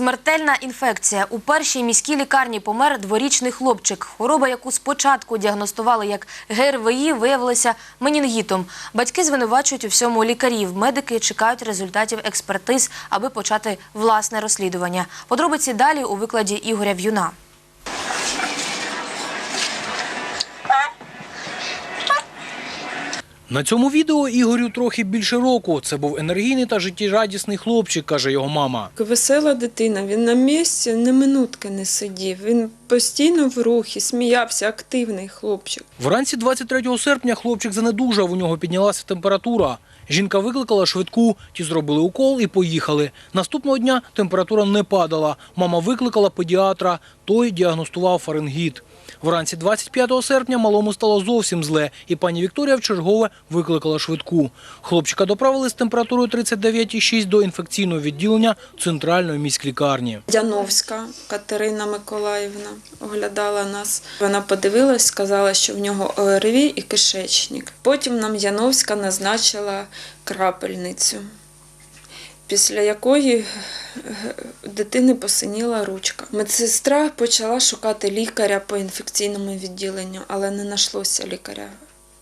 Смертельна інфекція. У першій міській лікарні помер дворічний хлопчик. Хвороба, яку спочатку діагностували як ГРВІ, виявилася менінгітом. Батьки звинувачують у всьому лікарів. Медики чекають результатів експертиз, аби почати власне розслідування. Подробиці далі у викладі Ігоря В'юна. На цьому відео Ігорю трохи більше року. Це був енергійний та життєрадісний хлопчик, каже його мама. Весела дитина, він на місці не минутки не сидів. Він постійно в рухі, сміявся, активний хлопчик. Вранці 23 серпня хлопчик занедужав, у нього піднялася температура. Жінка викликала швидку, ті зробили укол і поїхали. Наступного дня температура не падала. Мама викликала педіатра, той діагностував фарингіт. Вранці 25 серпня малому стало зовсім зле, і пані Вікторія в чергове викликала швидку. Хлопчика доправили з температурою 39,6 до інфекційного відділення центральної міськлікарні. Яновська Катерина Миколаївна оглядала нас. Вона подивилась, сказала, що в нього ОРВІ і кишечник. Потім нам Яновська назначила крапельницю, після якої е, дитини посиніла ручка. Медсестра почала шукати лікаря по інфекційному відділенню, але не знайшлося лікаря.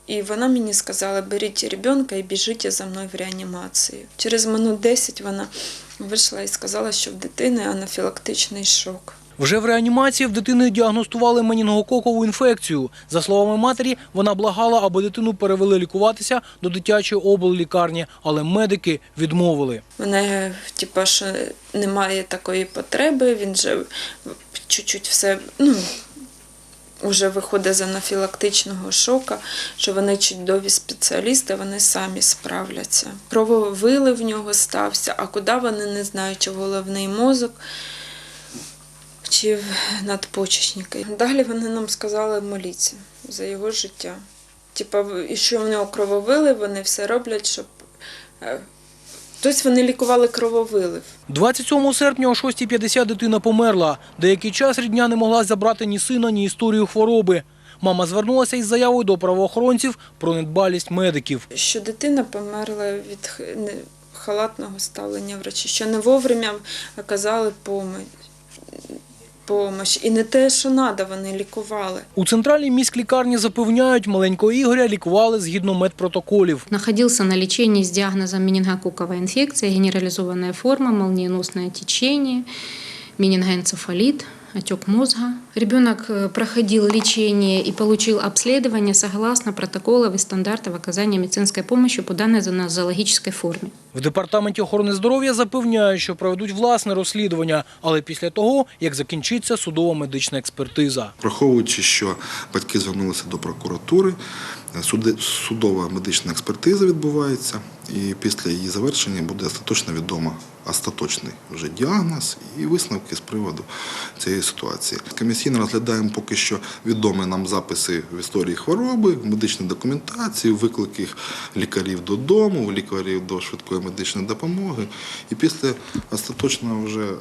І вона мені сказала, беріть ребенка і біжіть за мною в реанімацію. Через минут 10 вона вийшла і сказала, що в дитини анафілактичний шок. Вже в реанімації в дитини діагностували менінгококову інфекцію. За словами матері, вона благала, аби дитину перевели лікуватися до дитячої обллікарні, але медики відмовили. Мене, типа, що немає такої потреби, він же чуть-чуть все, ну, вже виходить з анафілактичного шока, що вони чудові спеціалісти, вони самі справляться. Крововилив в нього стався, а куди вони не знають, чи головний мозок, чи в надпочечники. Далі вони нам сказали моліться за його життя. Типа, і що в нього крововилив, вони все роблять, щоб. е, Тобто вони лікували крововилив. 27 серпня о 6.50 дитина померла. Деякий час рідня не могла забрати ні сина, ні історію хвороби. Мама звернулася із заявою до правоохоронців про недбалість медиків. Що дитина померла від халатного ставлення врачів, що не вовремя оказали помощь. Помощь. І не те, що треба, вони лікували. У центральній міськлікарні запевняють, маленького Ігоря лікували згідно медпротоколів. Находився на ліченні з діагнозом менингококковая інфекція, генералізована форма, молнієносне течення, менингоэнцефалит, отек мозга. Ребенок э, проходил лечение и получил обследование согласно протоколов и стандартов оказания медицинской помощи по данной зоологической форме. В департаменті охорони здоров'я запевняють, що проведуть власне розслідування, але після того, як закінчиться судова медична експертиза. Враховуючи, що батьки звернулися до прокуратури, суди- судова медична експертиза відбувається, і після її завершення буде остаточно відомо остаточний вже діагноз і висновки з приводу цієї ситуації. Комісійно розглядаємо поки що відомі нам записи в історії хвороби, медичні документації, виклики лікарів додому, лікарів до швидкої медичної допомоги. І після остаточного вже е,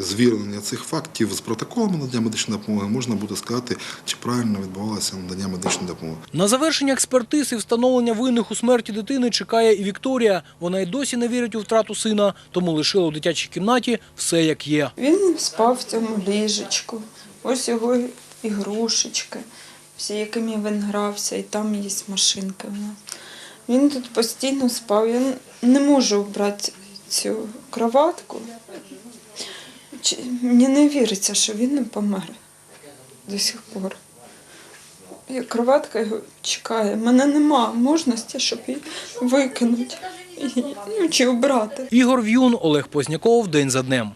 звірення цих фактів з протоколом надання медичної допомоги можна буде сказати, чи правильно відбувалося надання медичної допомоги. На завершення експертиз і встановлення винних у смерті дитини чекає і Вікторія. Вона й досі не вірить у втрату сина, тому лишила у дитячій кімнаті все як є. Він спав в цьому ліжечку. Ось його ігрушечки, всі, якими він грався, і там є машинка. Він тут постійно спав. Я не можу обрати цю кроватку. Мені не віриться, що він не помер до сих пор. І кроватка його чекає. Мене нема можливості, щоб її викинути ну, чи обрати. Ігор В'юн, Олег Позняков. День за днем.